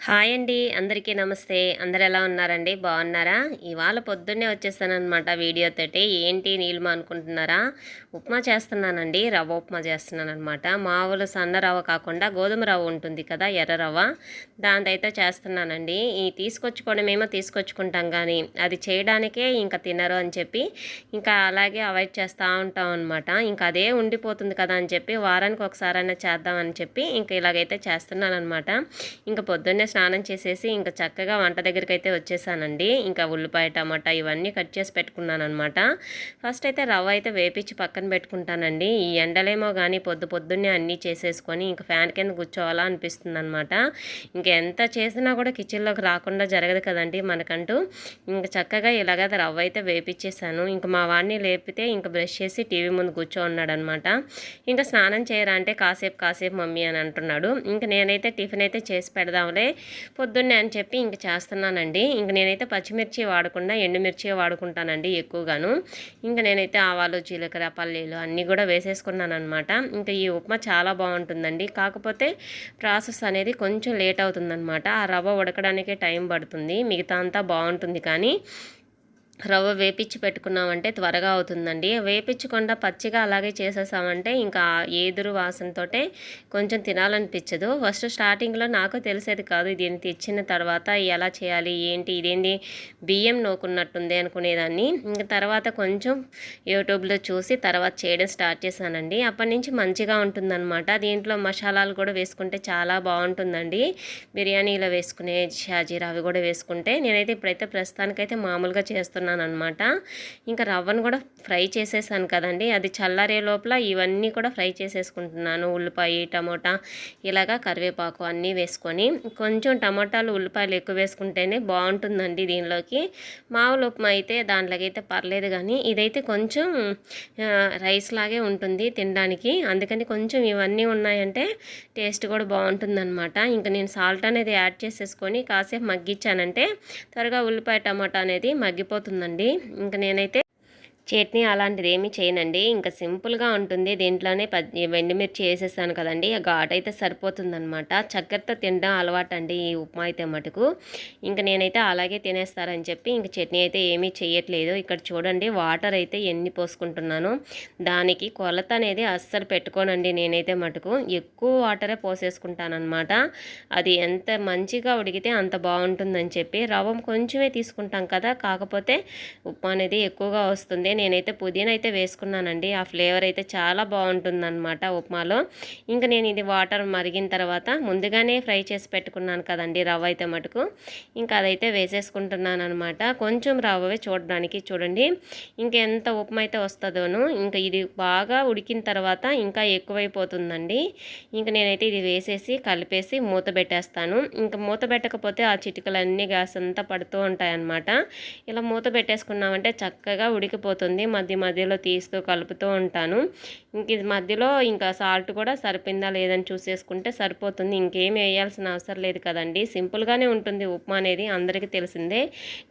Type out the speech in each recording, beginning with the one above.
Hi అండి. అందరికీ నమస్తే. అందరు ఎలా ఉన్నారండి? బాగున్నారా? ఇవాళ పొద్దున్నే వచ్చేసానమాట వీడియోతోటి ఏంటి నీళ్ళు అనుకుంటున్నారా ఉప్మా చేస్తున్నానండి. రవ్వ ఉప్మా చేస్తున్నాను అనమాట మామూలు సన్న రవ్వ కాకుండా గోధుమ రవ్వ ఉంటుంది కదా ఎర్ర రవ్వ. దానిదైతే చేస్తున్నానండి. ఈ తీసుకొచ్చుకోవడమేమో తీసుకొచ్చుకుంటాం కానీ అది చేయడానికే ఇంకా తినరు అని చెప్పి ఇంకా అలాగే అవాయిడ్ చేస్తూ ఉంటాం అనమాట ఇంకా అదే ఉండిపోతుంది కదా అని చెప్పి వారానికి ఒకసారైనా చేద్దామని చెప్పి ఇంకా ఇలాగైతే చేస్తున్నాను అనమాట ఇంకా పొద్దున్నే స్నానం చేసేసి ఇంకా చక్కగా వంట దగ్గరికి అయితే వచ్చేసానండి. ఇంకా ఉల్లిపాయ టమాటా ఇవన్నీ కట్ చేసి పెట్టుకున్నాను అనమాట ఫస్ట్ అయితే రవ్వ అయితే వేపించి పక్కన పెట్టుకుంటానండి. ఈ ఎండలేమో కానీ పొద్దు పొద్దున్నే అన్నీ చేసేసుకొని ఇంకా ఫ్యాన్ కింద కూర్చోవాలా అనిపిస్తుంది అనమాట ఇంకా ఎంత చేసినా కూడా కిచెన్లోకి రాకుండా జరగదు కదండి మనకంటూ. ఇంకా చక్కగా ఇలాగ రవ్వ అయితే వేపించేసాను ఇంకా మా వాడిని లేపితే ఇంకా బ్రష్ చేసి టీవీ ముందు కూర్చో ఉన్నాడు అనమాట ఇంకా స్నానం చేయరా అంటే కాసేపు కాసేపు మమ్మీ అని అంటున్నాడు. ఇంకా నేనైతే టిఫిన్ అయితే చేసి పెడదాంలే. పొద్దున్నే అని చెప్పి ఇంక చేస్తున్నానండి. ఇంక నేనైతే పచ్చిమిర్చి వాడకుండా ఎండుమిర్చి వాడుకుంటానండి ఎక్కువగాను. ఇంకా నేనైతే ఆవాలు జీలకర్ర పల్లీలు అన్నీ కూడా వేసేసుకున్నాను అనమాట ఇంకా ఈ ఉప్మా చాలా బాగుంటుందండి. కాకపోతే ప్రాసెస్ అనేది కొంచెం లేట్ అవుతుందన్నమాట. ఆ రవ్వ ఉడకడానికే టైం పడుతుంది. మిగతా అంతా బాగుంటుంది కానీ రవ్వ వేపించి పెట్టుకున్నామంటే త్వరగా అవుతుందండి. వేపించకుండా పచ్చిగా అలాగే చేసేసామంటే ఇంకా ఏదురు వాసనతోటే కొంచెం తినాలనిపించదు. ఫస్ట్ స్టార్టింగ్లో నాకు తెలిసేది కాదు దీన్ని తెచ్చిన తర్వాత ఎలా చేయాలి ఏంటి ఇదేంటి బియ్యం నోకున్నట్టుంది అనుకునేదాన్ని. ఇంకా తర్వాత కొంచెం యూట్యూబ్లో చూసి తర్వాత చేయడం స్టార్ట్ చేశానండి. అప్పటి నుంచి మంచిగా ఉంటుందన్నమాట. దీంట్లో మసాలాలు కూడా వేసుకుంటే చాలా బాగుంటుందండి. బిర్యానీలో వేసుకునే షాజీరా అవి కూడా వేసుకుంటే నేనైతే ఇప్పుడైతే ప్రస్తుతానికైతే మామూలుగా చేస్తున్నాను. అనమాట ఇంకా రవ్వను కూడా ఫ్రై చేసేసాను కదండి. అది చల్లారే లోపల ఇవన్నీ కూడా ఫ్రై చేసేసుకుంటున్నాను. ఉల్లిపాయ టమోటా ఇలాగా కరివేపాకు అన్నీ వేసుకొని. కొంచెం టమోటాలు ఉల్లిపాయలు ఎక్కువ వేసుకుంటేనే బాగుంటుందండి దీనిలోకి. మామూలు ఉప్మా అయితే దాంట్లోకి అయితే పర్లేదు కానీ ఇదైతే కొంచెం రైస్ లాగే ఉంటుంది తినడానికి. అందుకని కొంచెం ఇవన్నీ ఉన్నాయంటే టేస్ట్ కూడా బాగుంటుందన్నమాట. ఇంకా నేను సాల్ట్ అనేది యాడ్ చేసేసుకొని కాసేపు మగ్గించానంటే త్వరగా ఉల్లిపాయ టమాటా అనేది మగ్గిపోతుంది. మగ్గిపోతుందండి ఇంకా నేనైతే చట్నీ అలాంటిది ఏమీ చేయనండి. ఇంకా సింపుల్గా ఉంటుంది. దీంట్లోనే వెండిమిర్చి వేసేసాను కదండి. ఆ ఘాట్ అయితే సరిపోతుందనమాట చక్కెరతో తినడం అలవాటు అండి ఈ ఉప్మా అయితే మటుకు. ఇంకా నేనైతే అలాగే తినేస్తారని చెప్పి ఇంక చట్నీ అయితే ఏమీ చేయట్లేదు ఇక్కడ చూడండి వాటర్ అయితే ఎన్ని పోసుకుంటున్నాను. దానికి కొలత అనేది అస్సలు పెట్టుకోనండి నేనైతే మటుకు. ఎక్కువ వాటరే పోసేసుకుంటానమాట అది ఎంత మంచిగా ఉడికితే అంత బాగుంటుందని చెప్పి రవం కొంచెమే తీసుకుంటాం కదా. కాకపోతే ఉప్మా అనేది ఎక్కువగా వస్తుంది. నేనైతే పుదీనా అయితే వేసుకున్నానండి. ఆ ఫ్లేవర్ అయితే చాలా బాగుంటుందన్నమాట ఉప్మాలో. ఇంకా నేను ఇది వాటర్ మరిగిన తర్వాత ముందుగానే ఫ్రై చేసి పెట్టుకున్నాను కదండి రవ్వ అయితే మటుకు. ఇంకా అదైతే వేసేసుకుంటున్నాను అనమాట కొంచెం రవ్వవే చూడడానికి చూడండి. ఇంకెంత ఉప్మా అయితే వస్తుందోను ఇంకా ఇది బాగా ఉడికిన తర్వాత ఇంకా ఎక్కువైపోతుందండి. ఇంకా నేనైతే ఇది వేసేసి కలిపేసి మూత పెట్టేస్తాను. ఇంకా మూత పెట్టకపోతే ఆ చిటికలన్నీ గ్యాస్ అంతా పడుతూ ఉంటాయన్నమాట. ఇలా మూత పెట్టేసుకున్నామంటే చక్కగా ఉడికిపోతుంది. మధ్య మధ్యలో తీస్తూ కలుపుతూ ఉంటాను. ఇంక ఇది మధ్యలో ఇంకా సాల్ట్ కూడా సరిపోయిందా లేదని చూసేసుకుంటే సరిపోతుంది. ఇంకేం వేయాల్సిన అవసరం లేదు కదండి. సింపుల్గానే ఉంటుంది ఉప్మా అనేది అందరికీ తెలిసిందే.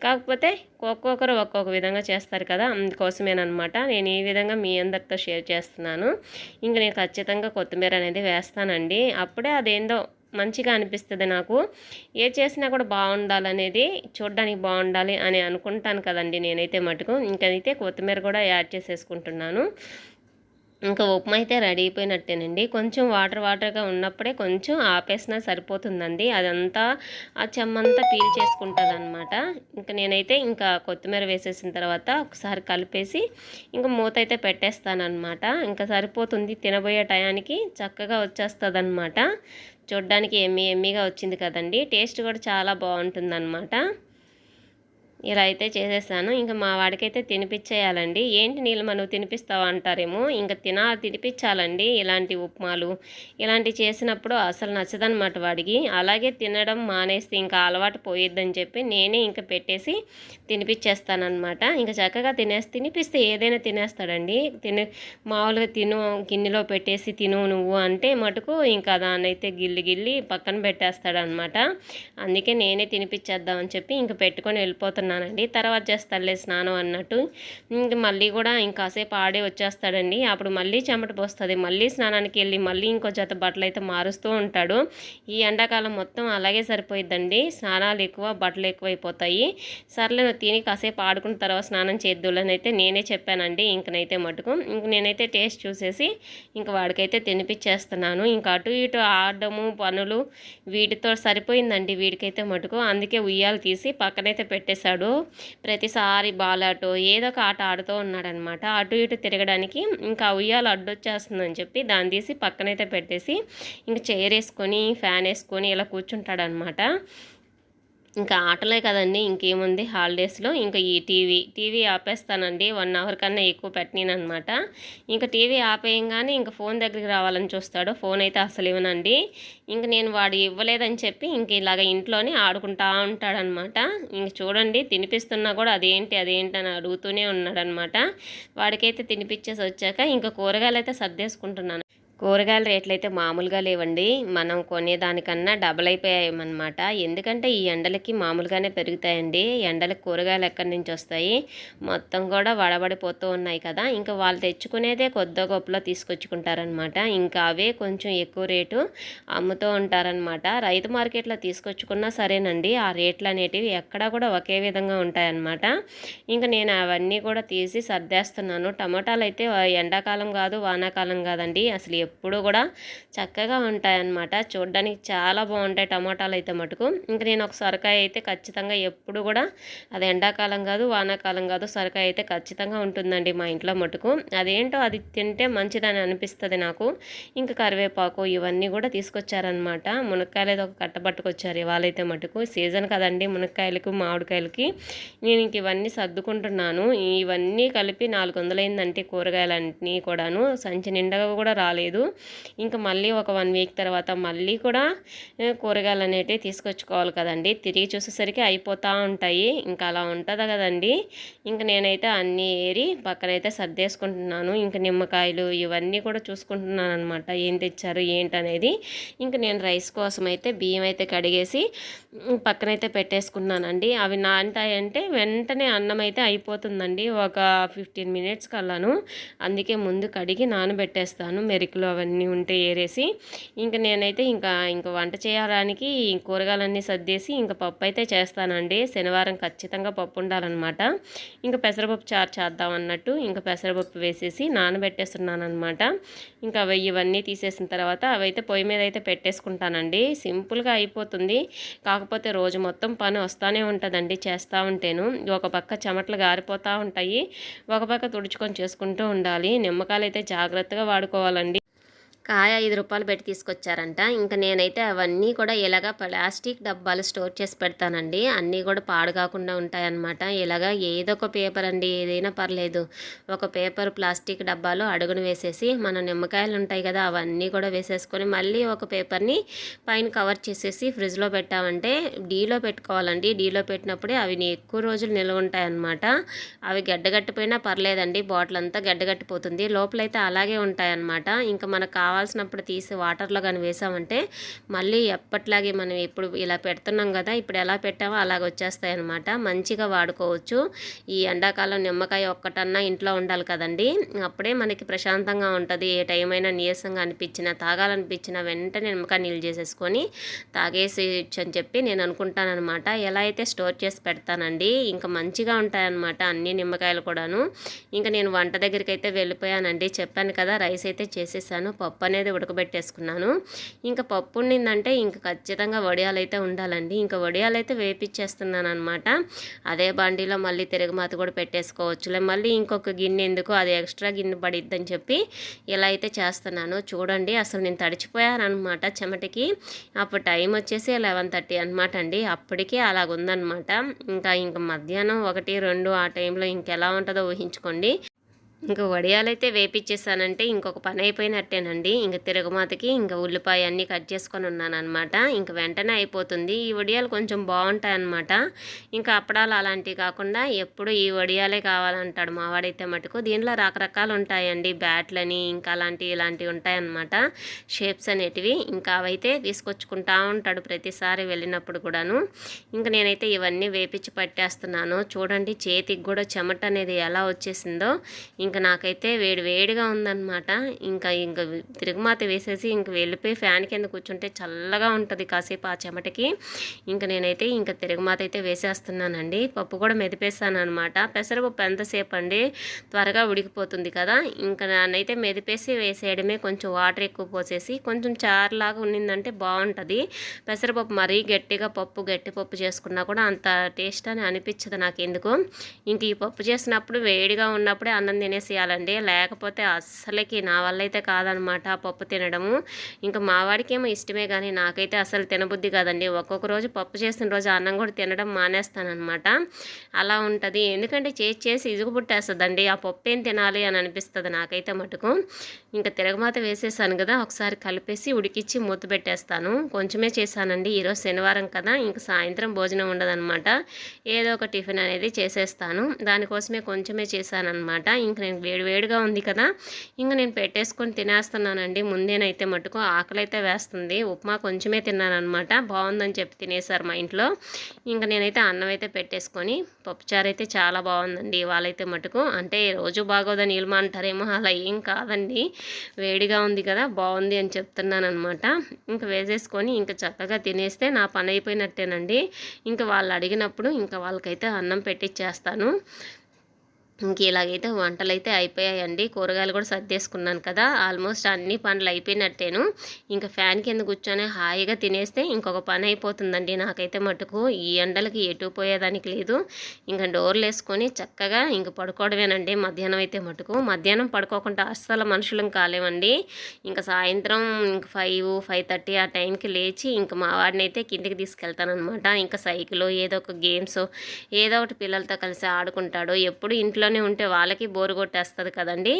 కాకపోతే ఒక్కొక్కరు ఒక్కొక్క విధంగా చేస్తారు కదా అందుకోసమేనమాట నేను ఈ విధంగా మీ అందరితో షేర్ చేస్తున్నాను. ఇంక నేను ఖచ్చితంగా కొత్తిమీర అనేది వేస్తానండి. అప్పుడే అదేందో మంచిగా అనిపిస్తుంది నాకు. ఏ చేసినా కూడా బాగుండాలనేది చూడడానికి బాగుండాలి అని అనుకుంటాను కదండి నేనైతే మటుకు. ఇంకైతే కొత్తిమీర కూడా యాడ్ చేసేసుకుంటున్నాను. ఇంకా ఉప్మా అయితే రెడీ అయిపోయినట్టేనండి. కొంచెం వాటర్ వాటర్గా ఉన్నప్పుడే కొంచెం ఆపేసినా సరిపోతుందండి. అదంతా ఆ చెమ్మంతా పీల్ చేసుకుంటుంది అనమాట ఇంకా నేనైతే ఇంకా కొత్తిమీర వేసేసిన తర్వాత ఒకసారి కలిపేసి ఇంకా మూత అయితే పెట్టేస్తానమాట ఇంకా సరిపోతుంది తినబోయే టయానికి చక్కగా వచ్చేస్తుంది చూడ్డానికి ఎమ్మి ఎమ్మిగా వచ్చింది కదండి. టేస్ట్ కూడా చాలా బాగుంటుందన్నమాట. ఇలా అయితే చేసేసాను. ఇంకా మా వాడికైతే తినిపించేయాలండి ఏంటి నీళ్ళు మనం తినిపిస్తావు? అంటారేమో. ఇంకా తినా తినిపించాలండి ఇలాంటి ఉప్మాలు ఇలాంటివి చేసినప్పుడు అసలు నచ్చదనమాట వాడికి. అలాగే తినడం మానేస్తే ఇంకా అలవాటు పోయిద్దని చెప్పి నేనే ఇంకా పెట్టేసి తినిపించేస్తానమాట ఇంకా చక్కగా తినేసి తినిపిస్తే ఏదైనా తినేస్తాడండి. తిని మామూలుగా తిను గిన్నెలో పెట్టేసి తిను నువ్వు అంటే మటుకు ఇంకా దాన్నైతే గిల్లి గిల్లి పక్కన పెట్టేస్తాడనమాట అందుకే నేనే తినిపించేద్దామని చెప్పి ఇంకా పెట్టుకొని వెళ్ళిపోతున్నాను. అన్నానండి తర్వాత చేస్తాడులే స్నానం అన్నట్టు. ఇంక మళ్ళీ కూడా ఇంకాసేపు ఆడే వచ్చేస్తాడండి. అప్పుడు మళ్ళీ చెమట పోస్తుంది. మళ్ళీ స్నానానికి వెళ్ళి మళ్ళీ ఇంకో జత బట్టలు అయితే మారుస్తూ ఉంటాడు. ఈ ఎండాకాలం మొత్తం అలాగే సరిపోయిద్దండి. స్నానాలు ఎక్కువ బట్టలు ఎక్కువైపోతాయి. సర్లే తిని కాసేపు ఆడుకున్న తర్వాత స్నానం చేద్దులని అయితే నేనే చెప్పానండి. ఇంకనైతే మటుకు ఇంక నేనైతే టేస్ట్ చూసేసి ఇంక వాడికైతే తినిపించేస్తున్నాను ఇంకా అటు ఇటు ఆడడము పనులు వీటితో సరిపోయిందండి వీడికైతే మటుకు. అందుకే ఉయ్యాలు తీసి పక్కనైతే పెట్టేశాడు. ప్రతిసారి బాల్ ఆటో ఏదో ఒక ఆట ఆడుతూ ఉన్నాడనమాట. అటు ఇటు తిరగడానికి ఇంకా ఉయ్యాలు అడ్డొచ్చేస్తుందని చెప్పి దాన్ని తీసి పక్కనైతే పెట్టేసి ఇంకా చైర్ వేసుకొని ఫ్యాన్ వేసుకొని ఇలా కూర్చుంటాడనమాట. ఇంకా ఆటలే కదండి ఇంకేముంది? హాలిడేస్లో ఇంకా ఈ టీవీ టీవీ ఆపేస్తానండి వన్ అవర్ కన్నా ఎక్కువ పెట్టినాను అనమాట ఇంకా టీవీ ఆపేయంగానే ఇంకా ఫోన్ దగ్గరికి రావాలని చూస్తాడు ఫోన్ అయితే అసలు ఇవ్వనండి. ఇంక నేను వాడు ఇవ్వలేదని చెప్పి ఇంక ఇలాగ ఇంట్లోనే ఆడుకుంటా ఉంటాడనమాట. ఇంక చూడండి తినిపిస్తున్నా కూడా అదేంటి అదేంటి అని అడుగుతూనే ఉన్నాడనమాట. వాడికైతే తినిపించేసి వచ్చాక ఇంకా కూరగాయలు అయితే సర్దేసుకుంటున్నాను. కూరగాయల రేట్లు అయితే మామూలుగా లేవండి. మనం కొనేదానికన్నా డబల్ అయిపోయాయన్నమాట. ఎందుకంటే ఈ ఎండలకి మామూలుగానే పెరుగుతాయండి. ఎండలకు కూరగాయలు ఎక్కడి నుంచి వస్తాయి? మొత్తం కూడా వడబడిపోతూ ఉన్నాయి కదా. ఇంకా వాళ్ళు తెచ్చుకునేదే కొద్ది గొప్పలో తీసుకొచ్చుకుంటారనమాట ఇంకా అవే కొంచెం ఎక్కువ రేటు అమ్ముతూ ఉంటారనమాట రైతు మార్కెట్లో తీసుకొచ్చుకున్నా సరేనండి. ఆ రేట్లు అనేటివి ఎక్కడా కూడా ఒకే విధంగా ఉంటాయన్నమాట. ఇంకా నేను అవన్నీ కూడా తీసి సర్దేస్తున్నాను. టమాటాలు అయితే ఎండాకాలం కాదు వానాకాలం కాదండి. అసలు ఎప్పుడు కూడా చక్కగా ఉంటాయన్నమాట. చూడడానికి చాలా బాగుంటాయి టమాటాలు అయితే మటుకు. ఇంకా నేను ఒక సొరకాయ అయితే ఖచ్చితంగా ఎప్పుడు కూడా అది ఎండాకాలం కాదు వానాకాలం కాదు సొరకాయ అయితే ఖచ్చితంగా ఉంటుందండి మా ఇంట్లో మటుకు. అదేంటో అది తింటే మంచిదని అనిపిస్తుంది నాకు. ఇంకా కరివేపాకు ఇవన్నీ కూడా తీసుకొచ్చారనమాట మునక్కాయలు అయితే ఒక కట్ట పట్టుకొచ్చారు ఇవాళైతే మటుకు. సీజన్ కదండి మునక్కాయలకు మామిడికాయలకి. నేను ఇంక ఇవన్నీ సర్దుకుంటున్నాను. ఇవన్నీ కలిపి నాలుగు వందలైందంటే కూరగాయలన్నీ కూడాను. సంచి నిండగా కూడా రాలేదు. ఇంకా మళ్ళీ ఒక వన్ వీక్ తర్వాత మళ్ళీ కూడా కూరగాయలు అనేటివి తీసుకొచ్చుకోవాలి కదండి. తిరిగి చూసేసరికి అయిపోతూ ఉంటాయి. ఇంకా అలా ఉంటుంది కదండి. ఇంకా నేనైతే అన్నీ ఏరి పక్కనైతే సర్దేసుకుంటున్నాను. ఇంకా నిమ్మకాయలు ఇవన్నీ కూడా చూసుకుంటున్నాను అనమాట ఏం తెచ్చారు ఏంటనేది. ఇంకా నేను రైస్ కోసం అయితే బియ్యం అయితే కడిగేసి పక్కనైతే పెట్టేసుకున్నానండి. అవి నాంటాయంటే వెంటనే అన్నం అయితే అయిపోతుందండి. ఒక ఫిఫ్టీన్ మినిట్స్ కల్లాను అందుకే ముందు కడిగి నానబెట్టేస్తాను. మెరుకులో అవన్నీ ఉంటే ఏరేసి ఇంకా నేనైతే ఇంకా ఇంకా వంట చేయడానికి కూరగాయలన్నీ సర్దేసి ఇంకా పప్పు అయితే చేస్తానండి. శనివారం ఖచ్చితంగా పప్పు ఉండాలన్నమాట. ఇంకా పెసరపప్పు చారు చేద్దాం అన్నట్టు ఇంకా పెసరపప్పు వేసేసి నానబెట్టేస్తున్నాను అనమాట ఇంకా అవి ఇవన్నీ తీసేసిన తర్వాత అవైతే పొయ్యి మీద అయితే పెట్టేసుకుంటానండి. సింపుల్గా అయిపోతుంది. కాకపోతే రోజు మొత్తం పని వస్తూనే ఉంటుందండి చేస్తూ ఉంటేను. ఒక పక్క చెమటలు గారిపోతూ ఉంటాయి. ఒక పక్క తుడుచుకొని చేసుకుంటూ ఉండాలి. నిమ్మకాయలు అయితే జాగ్రత్తగా వాడుకోవాలండి. కాయ ఐదు రూపాయలు పెట్టి తీసుకొచ్చారంట. ఇంకా నేనైతే అవన్నీ కూడా ఇలాగ ప్లాస్టిక్ డబ్బాలు స్టోర్ చేసి పెడతానండి. అన్నీ కూడా పాడు కాకుండా ఉంటాయన్నమాట. ఇలాగ ఏదో ఒక పేపర్ అండి ఏదైనా పర్లేదు. ఒక పేపర్ ప్లాస్టిక్ డబ్బాలో అడుగును వేసేసి మన నిమ్మకాయలు ఉంటాయి కదా అవన్నీ కూడా వేసేసుకొని మళ్ళీ ఒక పేపర్ని పైన కవర్ చేసేసి ఫ్రిడ్జ్లో పెట్టామంటే డీలో పెట్టుకోవాలండి. డీలో పెట్టినప్పుడే అవి ఎక్కువ రోజులు నిల్వ ఉంటాయన్నమాట. అవి గడ్డగట్టిపోయినా పర్లేదండి. బాటిల్ అంతా గడ్డగట్టిపోతుంది. లోపలైతే అలాగే ఉంటాయన్నమాట. ఇంకా మనకు కావాలి కావాల్సినప్పుడు తీసి వాటర్లో కానీ వేసామంటే మళ్ళీ ఎప్పట్లాగే మనం ఇప్పుడు ఇలా పెడుతున్నాం కదా ఇప్పుడు ఎలా పెట్టామో అలాగ వచ్చేస్తాయి అనమాట మంచిగా వాడుకోవచ్చు. ఈ ఎండాకాలం నిమ్మకాయ ఒక్కటన్నా ఇంట్లో ఉండాలి కదండి. అప్పుడే మనకి ప్రశాంతంగా ఉంటుంది. ఏ టైం అయినా నీరసంగా అనిపించినా తాగాలనిపించినా వెంటనే నిమ్మకాయ నీళ్ళు చేసేసుకొని తాగేసేయచ్చు అని చెప్పి నేను అనుకుంటానమాట ఎలా అయితే స్టోర్ చేసి పెడతానండి ఇంకా మంచిగా ఉంటాయన్నమాట అన్ని నిమ్మకాయలు కూడాను. ఇంకా నేను వంట దగ్గరికి అయితే వెళ్ళిపోయానండి. చెప్పాను కదా రైస్ అయితే చేసేసాను పప్పు అనేది ఉడకబెట్టేసుకున్నాను. ఇంకా పప్పు ఉండిందంటే ఇంకా ఖచ్చితంగా వడియాలు అయితే ఉండాలండి. ఇంకా వడియాలు అయితే వేపించేస్తున్నాను అనమాట అదే బండిలో మళ్ళీ తిరగమాత కూడా పెట్టేసుకోవచ్చులే. మళ్ళీ ఇంకొక గిన్నె ఎందుకు అది ఎక్స్ట్రా గిన్నె పడిద్దని చెప్పి ఇలా అయితే చేస్తున్నాను. చూడండి అసలు నేను తడిచిపోయాను అనమాట చెమటకి. అప్పుడు టైం వచ్చేసి లెవెన్ థర్టీ అనమాట అండి. అప్పటికే అలాగుందనమాట ఇంకా ఇంకా మధ్యాహ్నం ఒకటి రెండు ఆ టైంలో ఇంకెలా ఉంటుందో ఊహించుకోండి. ఇంకా వడియాలైతే వేపించేసానంటే ఇంకొక పని అయిపోయినట్టేనండి. ఇంక తిరగమాతకి ఇంకా ఉల్లిపాయ అన్నీ కట్ చేసుకొని ఉన్నాను అనమాట ఇంక వెంటనే అయిపోతుంది. ఈ వడియాలు కొంచెం బాగుంటాయన్నమాట. ఇంకా అప్పడాలు అలాంటివి కాకుండా ఎప్పుడు ఈ వడియాలే కావాలంటాడు మావాడైతే మటుకు. దీనిలో రకరకాలు ఉంటాయండి బ్యాట్లని ఇంకా అలాంటివి ఇలాంటివి ఉంటాయన్నమాట. షేప్స్ అనేటివి ఇంకా అవైతే తీసుకొచ్చుకుంటా ఉంటాడు ప్రతిసారి వెళ్ళినప్పుడు కూడాను. ఇంకా నేనైతే ఇవన్నీ వేపించి పట్టేస్తున్నాను. చూడండి చేతికి కూడా చెమట అనేది ఎలా వచ్చేసిందో. ఇంకా నాకైతే వేడి వేడిగా ఉందన్నమాట. ఇంకా ఇంకా తిరుగుమాత వేసేసి ఇంక వెళ్ళిపోయి ఫ్యాన్ కింద కూర్చుంటే చల్లగా ఉంటుంది కాసేపు ఆ చెమటకి. ఇంకా నేనైతే ఇంకా తిరుగుమాత అయితే వేసేస్తున్నానండి. పప్పు కూడా మెదిపేస్తాను అనమాట పెసరపప్పు ఎంతసేపు అండి త్వరగా ఉడికిపోతుంది కదా. ఇంకా నన్నైతే మెదిపేసి వేసేయడమే కొంచెం వాటర్ ఎక్కువ పోసేసి కొంచెం చారులాగా ఉన్నిందంటే బాగుంటుంది. పెసరపప్పు మరీ గట్టిగా పప్పు గట్టి పప్పు చేసుకున్నా కూడా అంత టేస్ట్ అని అనిపించదు నాకు ఎందుకు ఇంక ఈ పప్పు చేసినప్పుడు వేడిగా ఉన్నప్పుడే అన్నం తినేసేయాలండి లేకపోతే అస్సలకి నా వల్ల అయితే కాదనమాట ఆ పప్పు తినడము. ఇంకా మా వాడికి ఏమో ఇష్టమే కానీ నాకైతే అసలు తినబుద్ధి కాదండి. ఒక్కొక్క రోజు పప్పు చేసిన రోజు అన్నం కూడా తినడం మానేస్తానమాట అలా ఉంటుంది. ఎందుకంటే చేసి చేసి ఇసుగు పుట్టేస్తుందండి. ఆ పప్పు ఏం తినాలి అని అనిపిస్తుంది నాకైతే మటుకు. ఇంకా తిరగమాత వేసేసాను కదా ఒకసారి కలిపేసి ఉడికిచ్చి మూత పెట్టేస్తాను. కొంచెమే చేశానండి. ఈరోజు శనివారం కదా ఇంకా సాయంత్రం భోజనం ఉండదనమాట. ఏదో ఒక టిఫిన్ అనేది చేసేస్తాను. దానికోసమే కొంచెమే చేశానమాట ఇంక నేను వేడి వేడిగా ఉంది కదా ఇంక నేను పెట్టేసుకొని తినేస్తున్నానండి. ముందేనైతే మటుకు ఆకలి అయితే వేస్తుంది. ఉప్మా కొంచెమే తిన్నానమాట బాగుందని చెప్పి తినేసారు మా ఇంట్లో. ఇంకా నేనైతే అన్నం అయితే పెట్టేసుకొని పప్పుచారు అయితే చాలా బాగుందండి. ఇవాళైతే మటుకు అంటే రోజు బాగోదని నీళ్ళు అంటారేమో అలా ఏం కాదండి. వేడిగా ఉంది కదా బాగుంది అని చెప్తున్నాను అనమాట ఇంకా వేసేసుకొని ఇంకా చక్కగా తినేస్తే నా పని అయిపోయినట్టేనండి. ఇంకా వాళ్ళు అడిగినప్పుడు ఇంకా వాళ్ళకైతే అన్నం పెట్టిచ్చేస్తాను. ఇంక ఇలాగైతే వంటలు అయితే అయిపోయాయండి. కూరగాయలు కూడా సర్దేసుకున్నాను కదా. ఆల్మోస్ట్ అన్ని పనులు అయిపోయినట్టేను. ఇంకా ఫ్యాన్ కింద కూర్చొని హాయిగా తినేస్తే ఇంకొక పని అయిపోతుందండి నాకైతే మటుకు. ఈ ఎండలకి ఎటు పోయేదానికి లేదు. ఇంకా డోర్లు వేసుకొని చక్కగా ఇంక పడుకోవడమేనండి మధ్యాహ్నం అయితే మటుకు. మధ్యాహ్నం పడుకోకుండా అస్సలు మనుషులం కాలేమండి. ఇంకా సాయంత్రం ఇంక ఫైవ్ ఫైవ్ థర్టీ ఆ టైంకి లేచి ఇంక మా వాడిని అయితే కిందికి తీసుకెళ్తానమాట ఇంకా సైకిల్ ఏదో ఒక గేమ్స్ ఏదో ఒకటి పిల్లలతో కలిసి ఆడుకుంటాడు. ఎప్పుడు ఇంట్లో ఇంట్లోనే ఉంటే వాళ్ళకి బోరు కొట్టేస్తుంది కదండి.